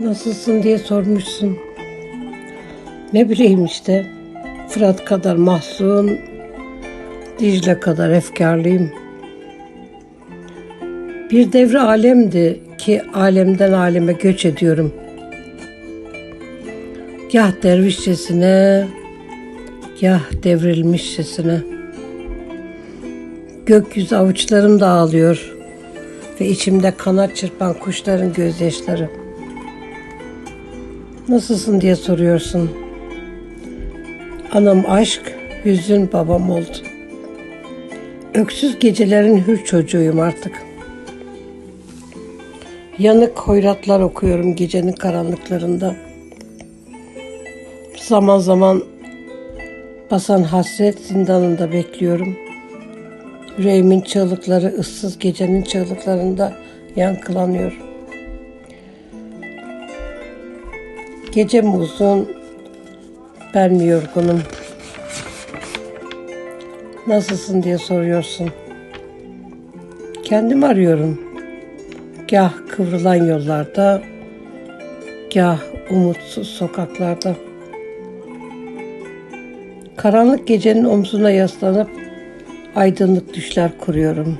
Nasılsın diye sormuşsun. Ne bileyim işte. Fırat kadar mahzun, Dicle kadar efkarlıyım. Bir devre alemdi ki alemden aleme göç ediyorum. Gah dervişçesine, gah devrilmişçesine. Gökyüzü avuçlarım dağılıyor ve içimde kanat çırpan kuşların gözyaşları. Nasılsın diye soruyorsun. Anam aşk, hüzün babam oldu. Öksüz gecelerin hür çocuğuyum artık. Yanık hoyratlar okuyorum gecenin karanlıklarında. Zaman zaman basan hasret zindanında bekliyorum. Yüreğimin çığlıkları ıssız gecenin çığlıklarında yankılanıyor. Gecem uzun, ben mi yorgunum? Nasılsın diye soruyorsun. Kendim arıyorum. Gah kıvrılan yollarda, gah umutsuz sokaklarda. Karanlık gecenin omzuna yaslanıp aydınlık düşler kuruyorum.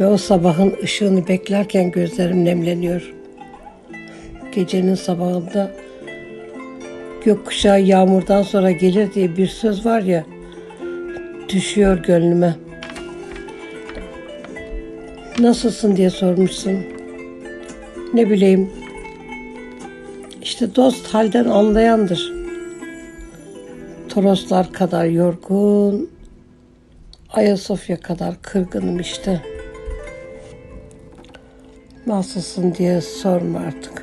Ve o sabahın ışığını beklerken gözlerim nemleniyor. Gecenin sabahında gökkuşağı yağmurdan sonra gelir diye bir söz var ya düşüyor gönlüme. Nasılsın diye sormuşsun. Ne bileyim. İşte dost halden anlayandır. Toroslar kadar yorgun, Ayasofya kadar kırgınım işte. Nasılsın diye sorma artık.